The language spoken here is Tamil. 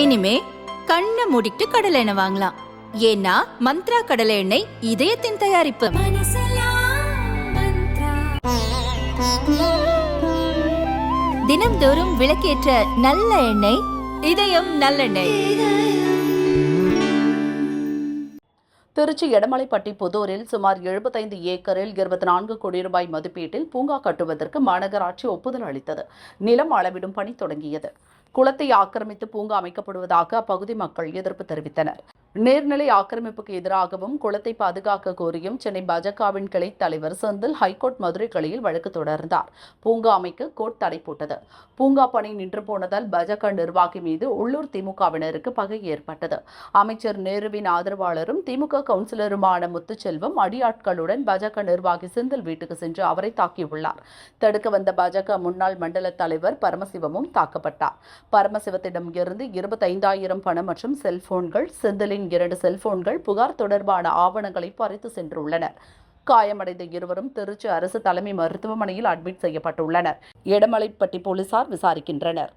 இனிமே கண்ணை மூடிட்டு கடலை எண்ணெய் வாங்கலாம். ஏன்னா மந்த்ரா கடலை எண்ணெய் இதயத்தின் தயாரிப்பு. தினம்தோறும் விளக்கேற்ற நல்ல எண்ணெய் இதயம் நல்லெண்ணெய். திருச்சி எடமலைப்பட்டி புதூரில் சுமார் எழுபத்தைந்து ஏக்கரில் இருபத்தி நான்கு கோடி ரூபாய் மதிப்பீட்டில் பூங்கா கட்டுவதற்கு மாநகராட்சி ஒப்புதல் அளித்தது. நிலம் அளவிடும் பணி தொடங்கியது. குளத்தை ஆக்கிரமித்து பூங்கா அமைக்கப்படுவதாக அப்பகுதி மக்கள் எதிர்ப்பு தெரிவித்தனர். நீர்நிலை ஆக்கிரமிப்புக்கு எதிராகவும் குளத்தை பாதுகாக்க கோரியும் சென்னை பாஜகவின் கிளை தலைவர் செந்தில் ஹைகோர்ட் மதுரை கிளையில் வழக்கு தொடர்ந்தார். பூங்கா அமைக்க கோர்ட் தடை போட்டது. பூங்கா பணி நின்று போனதால் பாஜக நிர்வாகி மீது உள்ளூர் திமுகவினருக்கு பகை ஏற்பட்டது. அமைச்சர் நேருவின் ஆதரவாளரும் திமுக கவுன்சிலருமான முத்துச்செல்வம் அடியாட்களுடன் பாஜக நிர்வாகி செந்தில் வீட்டுக்கு சென்று அவரை தாக்கியுள்ளார். தடுக்க வந்த பாஜக முன்னாள் மண்டல தலைவர் பரமசிவமும் தாக்கப்பட்டார். பரமசிவத்திடம் இருந்து இருபத்தைந்தாயிரம் பணம் மற்றும் செல்போன்கள் செந்திலின் இரண்டு செல்போன்கள் புகார் தொடர்பான ஆவணங்களை பறித்து சென்றுள்ளனர். காயமடைந்த இருவரும் திருச்சி அரசு தலைமை மருத்துவமனையில் அட்மிட் செய்யப்பட்டுள்ளனர். எடமலைப்பட்டி போலீசார் விசாரிக்கின்றனர்.